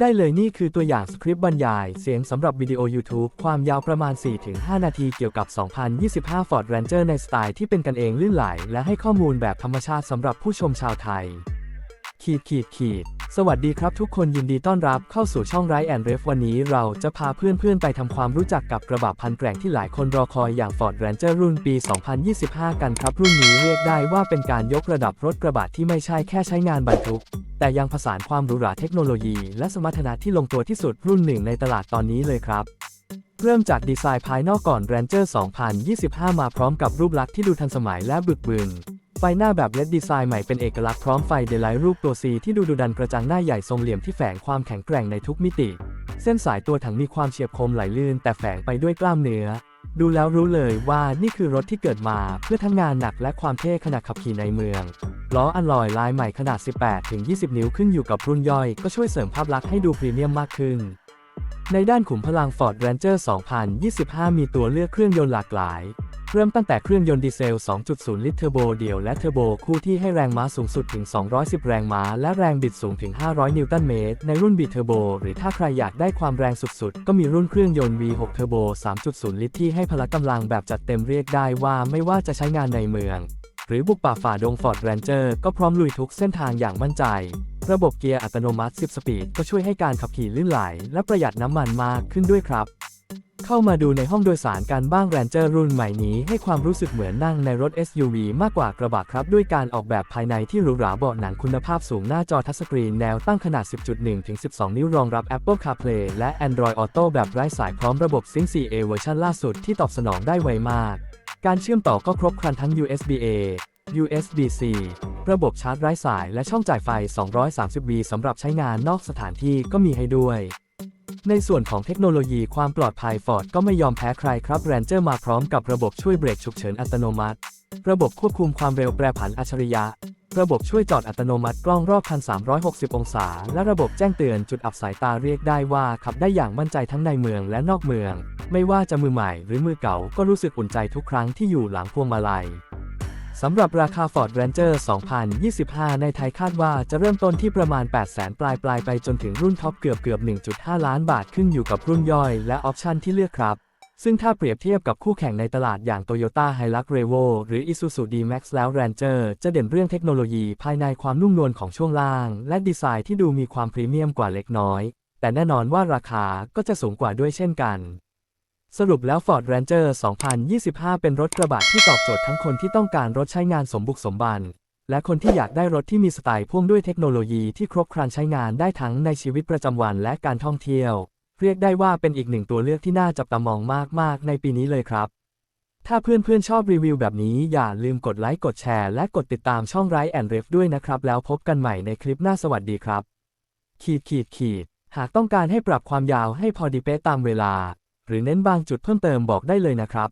ได้เลยนี่คือตัวอย่างสคริปต์บรรยาย เสียงสำหรับวิดีโอ YouTube ความยาวประมาณ 4-5 นาทีเกี่ยวกับ 2025 Ford Ranger ในสไตล์ที่เป็นกันเองลื่นไหล และให้ข้อมูลแบบธรรมชาติสำหรับผู้ชมชาวไทย ขีดขีดขีด สวัสดีครับทุกคนยินดีต้อนรับเข้าสู่ช่องไรแอนเรฟวันนี้เราจะพาเพื่อนๆ ไปทำความรู้จักกับกระบะพันแกร่งที่หลายคนรอคอยอย่าง Ford Ranger รุ่นปี 2025 กันครับรุ่นนี้เรียกได้ว่าเป็นการยกระดับรถกระบะที่ไม่ใช่แค่ใช้งานบรรทุกแต่ยังผสานความหรูหราเทคโนโลยีและสมรรถนะที่ลงตัวที่สุดรุ่นหนึ่งในตลาดตอนนี้เลยครับ เริ่มจากดีไซน์ภายนอกก่อน Ranger 2025 มาพร้อมกับรูปลักษณ์ที่ดูทันสมัยและบึกบึนไฟหน้าแบบเลดดีไซน์ใหม่เป็นเอกลักษณ์พร้อมไฟเดลไลท์รูปตัว C ที่ดูดุดันกระจังหน้าใหญ่ทรงเหลี่ยมที่แฝงความแข็งแกร่งในทุกมิติ เส้นสายตัวถังมีความเฉียบคมไหลลื่นแต่แฝงไปด้วยกล้ามเนื้อ ดูแล้วรู้เลยว่านี่คือรถที่เกิดมาเพื่อทั้งงานหนักและความเท่ขณะขับขี่ในเมือง ล้ออัลลอยลายใหม่ขนาด 18-20 นิ้วขึ้นอยู่กับรุ่นย่อย ก็ช่วยเสริมภาพลักษณ์ให้ดูพรีเมียมมากขึ้น ในด้านขุมพลัง Ford Ranger 2025 มีตัวเลือกเครื่องยนต์หลากหลาย เริ่มตั้งแต่เครื่องยนต์ดีเซล 2.0 ลิตรเทอร์โบเดี่ยวและเทอร์โบคู่ที่ให้แรงม้าสูงสุดถึง 210 แรงม้า และแรงบิดสูงถึง 500 นิวตันเมตร ในรุ่นบิดเทอร์โบ หรือถ้าใครอยากได้ความแรงสุดๆ ก็มีรุ่นเครื่องยนต์ V6 เทอร์โบ 3.0 ลิตรที่ให้พละกำลังแบบจัดเต็มเรียกได้ว่าไม่ว่าจะใช้งานในเมือง หรือบุกป่าฝ่าดง Ford Ranger ก็พร้อมลุยทุกเส้นทางอย่างมั่นใจระบบเกียร์อัตโนมัติ 10 สปีด ก็ช่วยให้การขับขี่ลื่นไหล และประหยัดน้ำมันมากขึ้นด้วยครับ เข้ามาดูในห้องโดยสารกันบ้าง Ranger รุ่นใหม่นี้ให้ความรู้สึกเหมือนนั่งในรถ SUV มากกว่ากระบะครับ ด้วยการออกแบบภายในที่หรูหราเบาะหนังคุณภาพสูงหน้าจอทัชสกรีนแนวตั้งขนาด 10.1 ถึง 12 นิ้วรองรับ Apple CarPlay และ Android Auto แบบไร้สายพร้อมระบบ Sync 4A เวอร์ชันล่าสุดที่ตอบสนองได้ไวมาก การเชื่อมต่อก็ครบครันทั้ง USB-A USB-C ระบบชาร์จไร้สายและช่องจ่ายไฟ 230V สำหรับใช้งานนอกสถานที่ก็มีให้ด้วย ในส่วนของเทคโนโลยีความปลอดภัย Ford ก็ไม่ยอมแพ้ใครครับ Ranger มาพร้อมกับระบบช่วยเบรกฉุกเฉินอัตโนมัติ ระบบควบคุมความเร็วแปรผันอัจฉริยะ ระบบช่วยจอดอัตโนมัติกล้องรอบคัน 360 องศา และระบบแจ้งเตือนจุดอับสายตาเรียกได้ว่าขับได้อย่างมั่นใจทั้งในเมืองและนอกเมือง ไม่ว่าจะมือใหม่หรือมือเก่าก็รู้สึกอุ่นใจทุกครั้งที่อยู่หลังพวงมาลัย สำหรับราคา Ford Ranger 2025 ในไทยคาดว่าจะเริ่มต้นที่ประมาณ 8 0 0 0 0ปลายปลายไปจนถึงรุ่นท็อปเกือบเกือบ 1.5 ล้านบาทขึ้นอยู่กับรุ่นย่อยและออปชันที่เลือกครับ ซึ่งถ้าเปรียบเทียบกับคู่แข่งในตลาดอย่าง Toyota Hilux Revo หรือ Isuzu D-Max แล้ว Ranger จะเด่นเรื่องเทคโนโลยีภายในความนุ่มนวลของช่วงล่าง และดีไซน์ที่ดูมีความพรีเมียมกว่าเล็กน้อย แต่แน่นอนว่าราคาก็จะสูงกว่าด้วยเช่นกัน สรุปแล้ว Ford Ranger 2025 เป็นรถกระบะที่ตอบโจทย์ทั้งคนที่ต้องการรถใช้งานสมบุกสมบัน และคนที่อยากได้รถที่มีสไตล์พ่วงด้วยเทคโนโลยีที่ครบครันใช้งานได้ทั้งในชีวิตประจำวันและการท่องเที่ยว เรียกได้ว่าเป็นอีกหนึ่งตัวเลือกที่น่าจับตามองมาก ๆ ในปีนี้เลยครับ ถ้าเพื่อน ๆ ชอบรีวิวแบบนี้อย่าลืมกดไลค์กดแชร์และกดติดตามช่องไรแอนเรฟด้วยนะครับ แล้วพบกันใหม่ในคลิปหน้าสวัสดีครับ ขีดขีดขีดหากต้องการให้ปรับความยาวให้พอดีเป๊ะตามเวลา หรือเน้นบางจุดเพิ่มเติมบอกได้เลยนะครับ